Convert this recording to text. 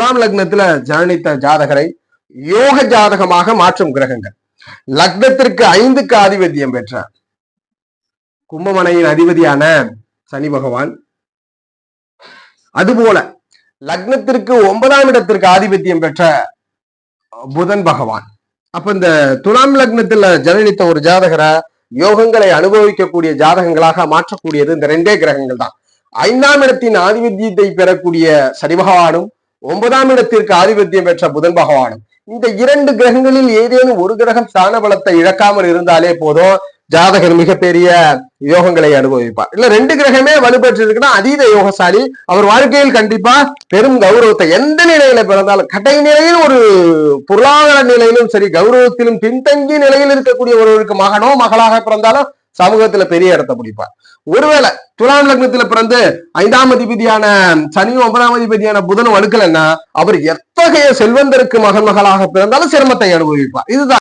துலாம் லக்னத்துல ஜனனித்த ஜாதகரை யோக ஜாதகமாக மாற்றும் கிரகங்கள். லக்னத்திற்கு ஐந்துக்கு ஆதிபத்தியம் பெற்றார் கும்பமனையின் அதிபதியான சனி பகவான். அதுபோல லக்னத்திற்கு ஒன்பதாம் இடத்திற்கு ஆதிபத்தியம் பெற்ற புதன் பகவான். அப்ப இந்த துலாம் லக்னத்துல ஜனனித்த ஒரு ஜாதகரை யோகங்களை அனுபவிக்கக்கூடிய ஜாதகங்களாக மாற்றக்கூடியது இந்த ரெண்டே கிரகங்கள் தான் ஐந்தாம் இடத்தின் ஆதிபத்தியத்தை பெறக்கூடிய சனி பகவானும் ஒன்பதாம் இடத்திற்கு ஆதிபத்தியம் பெற்ற புதன் பகவானும் இந்த இரண்டு கிரகங்களில் ஏதேனும் ஒரு கிரகம் ஸ்தான பலத்தை இழக்காமல் இருந்தாலே போதும். ஜாதகர் மிகப்பெரிய யோகங்களை அனுபவிப்பார். இல்ல ரெண்டு கிரகமே வலுப்பெற்றிருக்குன்னா அதீத யோகசாலி அவர் வாழ்க்கையில் கண்டிப்பா பெரும் கௌரவத்தை எந்த நிலையில பிறந்தாலும் கடை நிலையில் ஒரு பொருளாதார நிலையிலும் சரி கௌரவத்திலும் பின்தங்கிய நிலையில் இருக்கக்கூடிய ஒருவருக்கு மகனோ மகளாக பிறந்தாலும் சமூகத்துல பெரிய இடத்தை பிடிப்பார். ஒருவேளை துலாம் லக்னத்துல பிறந்து ஐந்தாம் அதிபதியான சனியும் ஒன்பதாம் அதிபதியான புதனும் வலுக்கலன்னா அவர் எத்தகைய செல்வந்தருக்கு மகன் மகளாக பிறந்தாலும் சிரமத்தை அனுபவிப்பார். இதுதான்